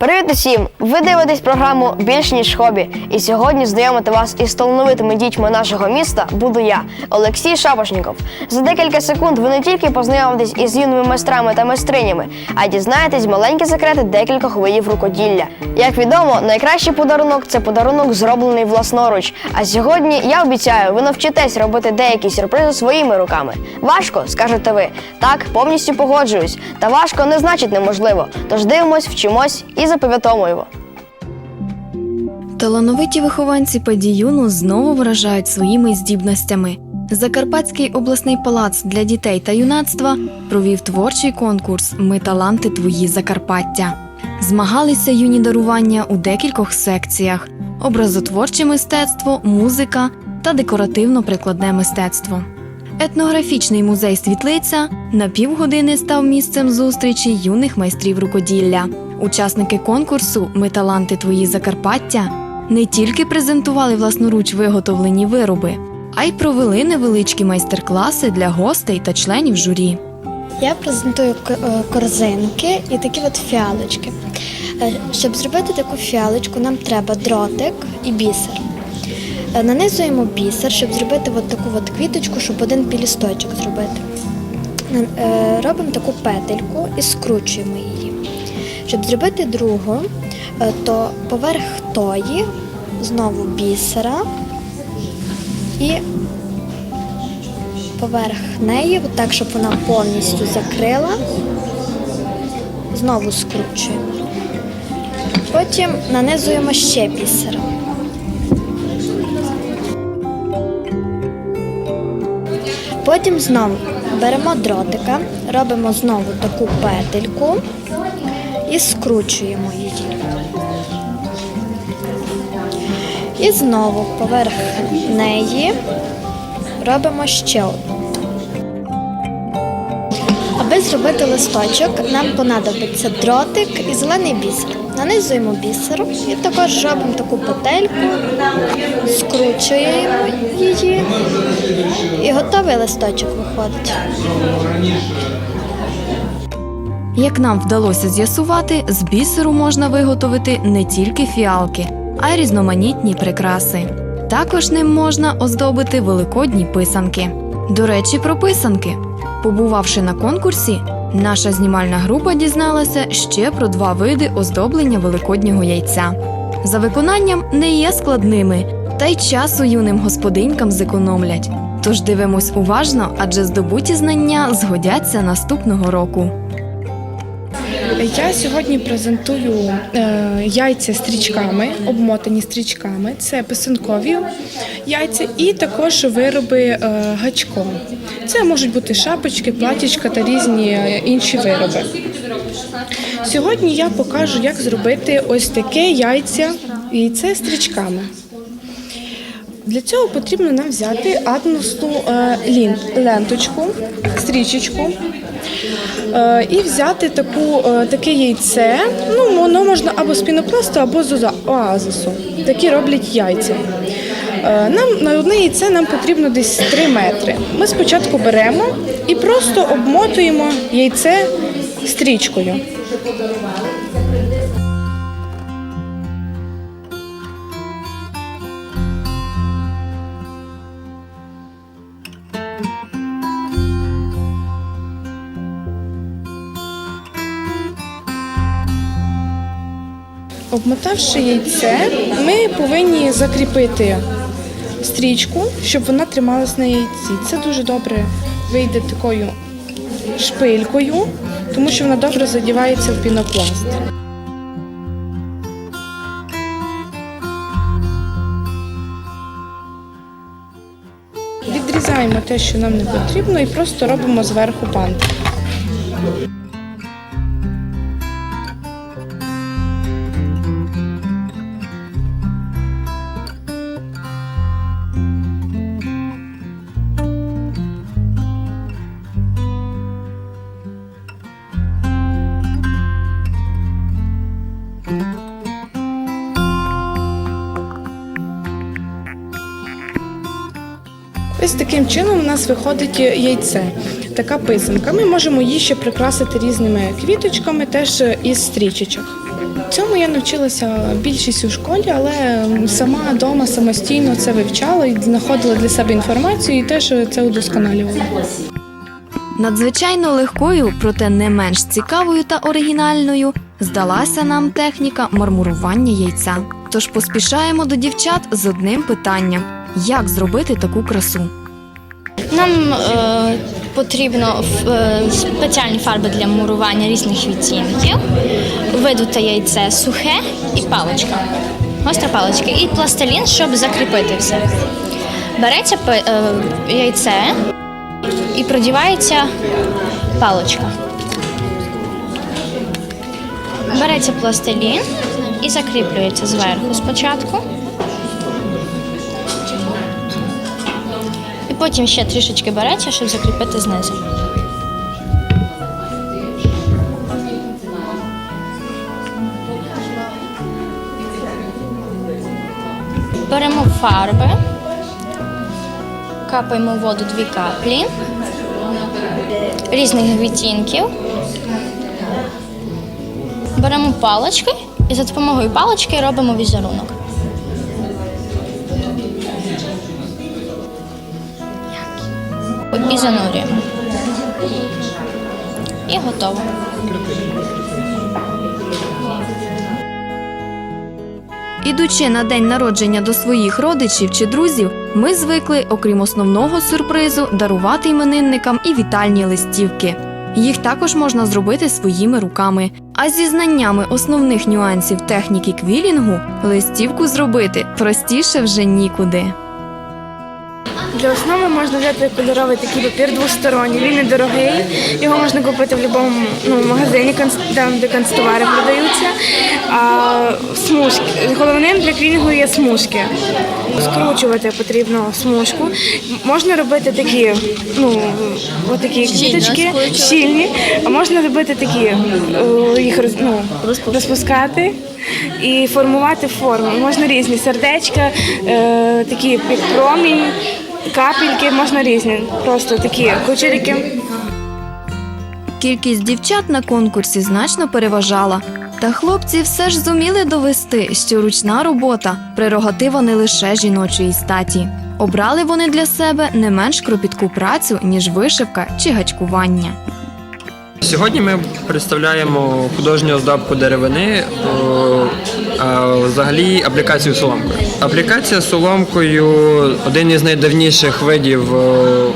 Привіт усім! Ви дивитесь програму більш ніж хобі. І сьогодні знайомити вас із талановитими дітьми нашого міста буду я, Олексій Шапошніков. За декілька секунд ви не тільки познайомитесь із юними майстрами та майстринями, а дізнаєтесь маленькі секрети декількох видів рукоділля. Як відомо, найкращий подарунок це подарунок, зроблений власноруч. А сьогодні я обіцяю, ви навчитесь робити деякі сюрпризи своїми руками. Важко, скажете ви. Так, повністю погоджуюсь. Та важко не значить неможливо. Тож дивимось, вчимось і запам'ятовуємо. Талановиті вихованці Падіюну знову вражають своїми здібностями. Закарпатський обласний палац для дітей та юнацтва провів творчий конкурс Ми таланти твої Закарпаття. Змагалися юні дарування у декількох секціях: образотворче мистецтво, музика та декоративно-прикладне мистецтво. Етнографічний музей Світлиця на півгодини став місцем зустрічі юних майстрів рукоділля. Учасники конкурсу Ми таланти твої Закарпаття не тільки презентували власноруч виготовлені вироби, а й провели невеличкі майстер-класи для гостей та членів журі. Я презентую е, корзинки і такі от фіалочки. Е, Щоб зробити таку фіалочку, нам треба дротик і бісер. Е, Нанизуємо бісер, щоб зробити от таку от квіточку, щоб один пілісточок зробити. Робимо таку петельку і скручуємо її. Щоб зробити другу, е, то поверх тої знову бісера і поверх неї, так, щоб вона повністю закрила. Знову скручуємо. Потім нанизуємо ще бісером. Потім знову беремо дротика, робимо знову таку петельку і скручуємо її. І знову поверх неї робимо ще одну. Аби зробити листочок, нам понадобиться дротик і зелений бісер. Нанизуємо бісером і також робимо таку петельку, скручуємо її і готовий листочок виходить. Як нам вдалося з'ясувати, з бісеру можна виготовити не тільки фіалки, а й різноманітні прикраси. Також ним можна оздобити великодні писанки. До речі, про писанки. Побувавши на конкурсі, наша знімальна група дізналася ще про два види оздоблення великоднього яйця. За виконанням не є складними, та й часу юним господинькам зекономлять. Тож дивимось уважно, адже здобуті знання згодяться наступного року. Я сьогодні презентую е, яйця стрічками, обмотані стрічками. Це писанкові яйця і також вироби е, гачком. Це можуть бути шапочки, платічка та різні е, інші вироби. Сьогодні я покажу, як зробити ось таке яйця, яйце стрічками. Для цього потрібно нам взяти атласну ленточку, стрічечку. Е, і взяти таку, е, таке яйце. Ну, воно можна або з пінопласту, або з оазису. Такі роблять яйця. Е, Нам на одне яйце нам потрібно десь 3 метри. Ми спочатку беремо і просто обмотуємо яйце стрічкою. Обмотавши яйце, ми повинні закріпити стрічку, щоб вона трималась на яйці. Це дуже добре вийде такою шпилькою, тому що вона добре задівається в пінопласт. Відрізаємо те, що нам не потрібно, і просто робимо зверху бант. Ось таким чином у нас виходить яйце. Така писанка. Ми можемо її ще прикрасити різними квіточками, теж із стрічечок. Цьому я навчилася більшість у школі, але сама вдома самостійно це вивчала і знаходила для себе інформацію і теж це удосконалювала. Надзвичайно легкою, проте не менш цікавою та оригінальною здалася нам техніка мармурування яйця. Тож поспішаємо до дівчат з одним питанням: як зробити таку красу? Нам е, потрібно е, спеціальні фарби для мурування різних відтінків, видуте яйце сухе і паличка. Гостра паличка і пластилін, щоб закріпити все. Береться е, яйце і продівається паличка. Береться пластилін і закріплюється зверху спочатку. Потім ще трішечки береться, щоб закріпити знизу. Беремо фарби, капаємо в воду дві каплі різних відтінків. Беремо палички і за допомогою палички робимо візерунок. І занурюємо. І готово. Ідучи на день народження до своїх родичів чи друзів, ми звикли, окрім основного сюрпризу, дарувати іменинникам і вітальні листівки. Їх також можна зробити своїми руками. А зі знаннями основних нюансів техніки квілінгу листівку зробити простіше вже нікуди. Для основи можна взяти кольоровий такий папір двосторонній. Він недорогий, його можна купити в будь-якому ну, магазині, там, де канцтовари продаються. А смужки. Головним для клінінгу є смужки. Скручувати потрібно смужку. Можна робити такі, ну, отакі квіточки, щільні, а можна робити такі, е, їх ну, розпускати і формувати форму. Можна різні сердечка, е, такі під промінь, капельки, можна різні. Просто такі кучерики. Кількість дівчат на конкурсі значно переважала. Та хлопці все ж зуміли довести, що ручна робота прерогатива не лише жіночої статі. Обрали вони для себе не менш кропітку працю, ніж вишивка чи гачкування. Сьогодні ми представляємо художню оздобку деревини, о, а взагалі аплікацію соломкою. Аплікація соломкою один із найдавніших видів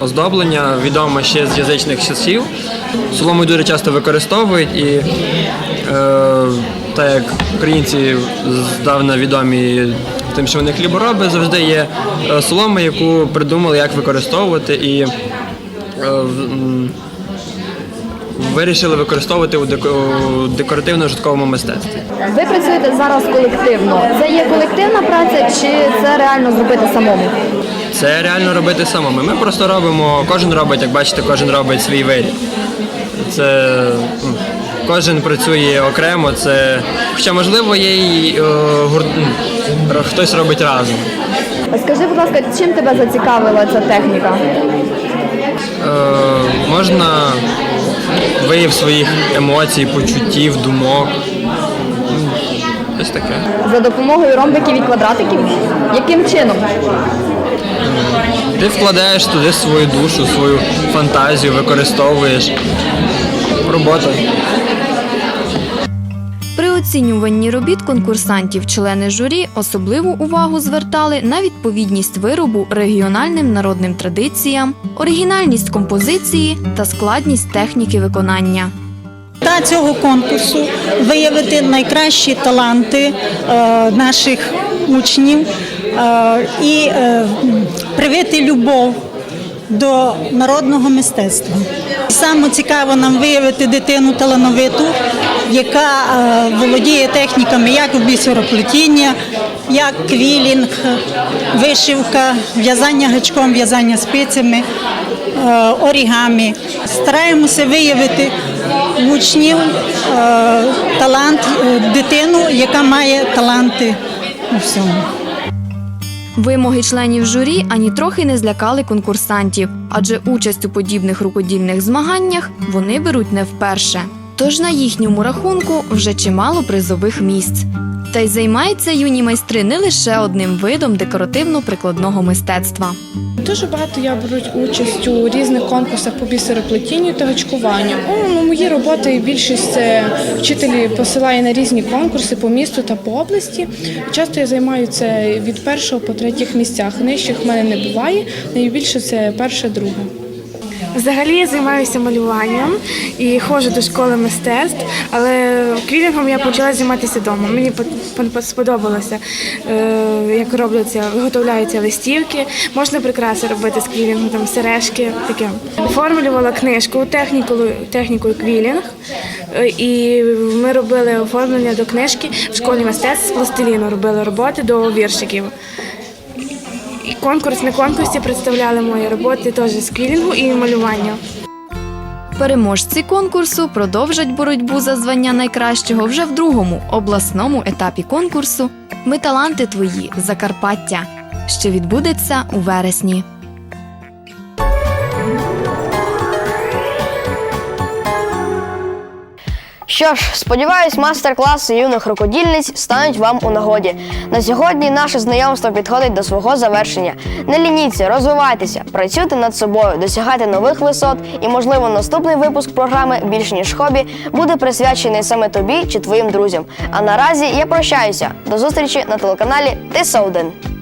оздоблення, відома ще з язичних часів. Солому дуже часто використовують і е, так як українці здавна відомі тим, що вони хлібороби, завжди є е, солома, яку придумали, як використовувати і е, вирішили використовувати у деко- декоративно-житковому мистецтві. Ви працюєте зараз колективно. Це є колективна праця чи це реально зробити самому? Це реально робити самому. Ми просто робимо, кожен робить, як бачите, кожен робить свій виріб. Це кожен працює окремо. Це, хоча можливо є і е, гур- м, ро- хтось робить разом. Скажи, будь ласка, чим тебе зацікавила ця техніка? Е, можна вияв своїх емоцій, почуттів, думок. Щось таке. За допомогою ромбиків і квадратиків? Яким чином? Ти вкладаєш туди свою душу, свою фантазію, використовуєш. Робота. Оцінюванні робіт конкурсантів члени журі особливу увагу звертали на відповідність виробу регіональним народним традиціям, оригінальність композиції та складність техніки виконання. Та цього конкурсу виявити найкращі таланти е, наших учнів е, і е, привити любов до народного мистецтва. Саме цікаво нам виявити дитину талановиту, яка е, володіє техніками як бісероплетіння, як квілінг, вишивка, в'язання гачком, в'язання спицями, е, орігамі. Стараємося виявити в учнів е, талант, дитину, яка має таланти у всьому. Вимоги членів журі ані трохи не злякали конкурсантів, адже участь у подібних рукодільних змаганнях вони беруть не вперше. Тож на їхньому рахунку вже чимало призових місць. Та й займаються юні майстри не лише одним видом декоративно-прикладного мистецтва. Дуже багато я беру участь у різних конкурсах по бісероплетінню та гачкуванню. Ну, мої роботи більшість це вчителі посилає на різні конкурси по місту та по області. Часто я займаю це від першого по третіх місцях. Нижчих в мене не буває. Найбільше це перше, друге. Взагалі я займаюся малюванням і ходжу до школи мистецтв, але квілінгом я почала займатися вдома. Мені по- по- сподобалося, е, як робляться, виготовляються листівки. Можна прикраси робити з квілінгу, там сережки. Таке оформлювала книжку технікою, технікою квілінг. Е, І ми робили оформлення до книжки в школі мистецтв з пластиліну. Робили роботи до віршиків. Конкурс на конкурсі представляли мої роботи теж з квілінгу і малювання. Переможці конкурсу продовжать боротьбу за звання найкращого вже в другому обласному етапі конкурсу Ми таланти твої Закарпаття, що відбудеться у вересні. Що ж, сподіваюсь, майстер-класи юних рукодільниць стануть вам у нагоді. На сьогодні наше знайомство підходить до свого завершення. Не лініться, розвивайтеся, працюйте над собою, досягайте нових висот, і, можливо, наступний випуск програми більш ніж хобі буде присвячений саме тобі чи твоїм друзям. А наразі я прощаюся. До зустрічі на телеканалі Тиса 1